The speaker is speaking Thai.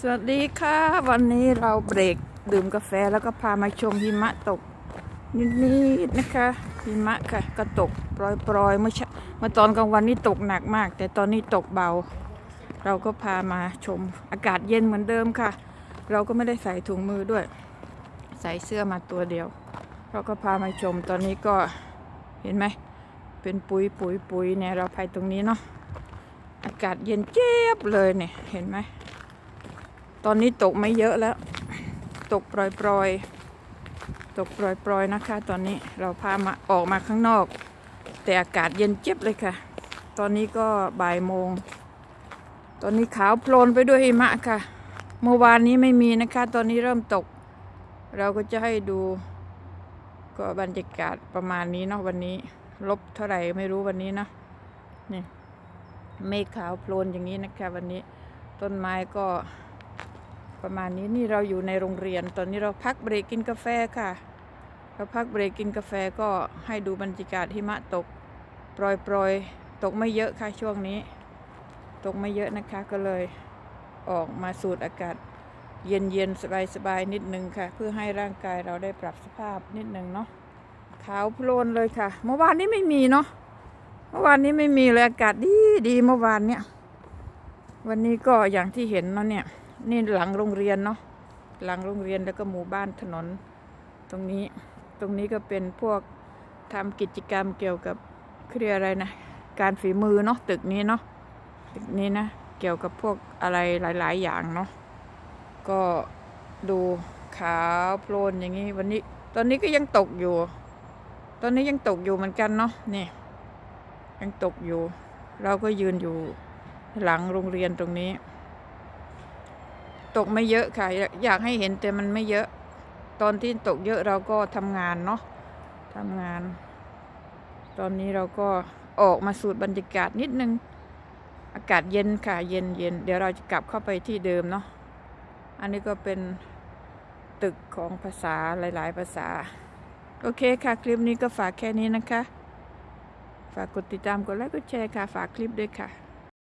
สวัสดีค่ะ วันนี้เราเบรกดื่มกาแฟแล้วก็พามาชมหิมะตกนิดๆนะคะหิมะค่ะก็ตกปล่อยๆเมื่อเช้าเมื่อตอนกลางวันนี่ตกหนักมาก แต่ตอนนี้ตกเบา เราก็พามาชมอากาศเย็นเหมือนเดิมค่ะ เราก็ไม่ได้ใส่ถุงมือด้วย ใส่เสื้อมาตัวเดียว เราก็พามาชมตอนนี้ก็เห็นไหมเป็นปุ๋ยปุ๋ยปุ๋ยเนี่ยเราไปตรงนี้เนาะอากาศเย็นเจี๊ยบเลยเนี่ยเห็นไหม ตอนนี้ตกไม่เยอะแล้ว ตกปล่อยๆ ตกปล่อยๆนะคะ ตอนนี้เราพามาออกมาข้างนอก แต่อากาศเย็นเจี๊ยบเลยค่ะ ตอนนี้ก็บ่ายโมง ตอนนี้ขาวโพลนไปด้วยหิมะค่ะ เมื่อวานนี้ไม่มีนะคะ ตอนนี้เริ่มตก เราก็จะให้ดู ก็บรรยากาศประมาณนี้เนาะวันนี้ ลบเท่าไหร่ไม่รู้วันนี้เนาะนี่เมฆขาวโพลนอย่างนี้นะคะ วันนี้ต้นไม้ก็ ประมาณนี้นี่เราอยู่ในโรงเรียน ตอนนี้เราพักเบรกกินกาแฟค่ะเราพักเบรกกินกาแฟก็ให้ดูบรรยากาศหิมะตกโปรยโปรยตกไม่เยอะค่ะช่วงนี้ ตกไม่เยอะนะคะก็เลยออกมาสูดอากาศเย็นเย็นสบายสบายๆนิดนึงค่ะ เพื่อให้ร่างกายเราได้ปรับสภาพนิดนึงเนาะขาวโพลนเลยค่ะ เมื่อวานนี้ไม่มีเนาะเมื่อวานนี้ไม่มีเลยอากาศดีดีเมื่อวานเนี่ย วันนี้ก็อย่างที่เห็นเนาะเนี่ย นี่หลังโรงเรียนเนาะหลังโรงเรียนแล้วก็หมู่บ้านถนน ตรงนี้ตรงนี้ก็เป็นพวกทำกิจกรรมเกี่ยวกับเขาเรียอะไรนะ การฝีมือเนาะตึกนี้เนาะตึกนี้นะ เกี่ยวกับพวกอะไรหลาย ๆ อย่างเนาะก็ดูขาวโพลนอย่างนี้วันนี้ ตอนนี้ก็ยังตกอยู่ ตอนนี้ยังตกอยู่เหมือนกันเนาะนี่ยังตกอยู่ เราก็ยืนอยู่หลังโรงเรียนตรงนี้ ตกไม่เยอะค่ะ อยากให้เห็นแต่มันไม่เยอะ ตอนที่ตกเยอะเราก็ทำงานเนาะทำงาน ตอนนี้เราก็ออกมาสูดบรรยากาศนิดนึง อากาศเย็นค่ะ เย็นเย็นเดี๋ยวเราจะกลับเข้าไปที่เดิมเนาะอันนี้ก็เป็นตึกของภาษาหลาย ๆ ภาษา โอเคค่ะ คลิปนี้ก็ฝากแค่นี้นะคะ ฝากกดติดตามกดไลค์กดแชร์ค่ะ ฝากคลิปด้วยค่ะ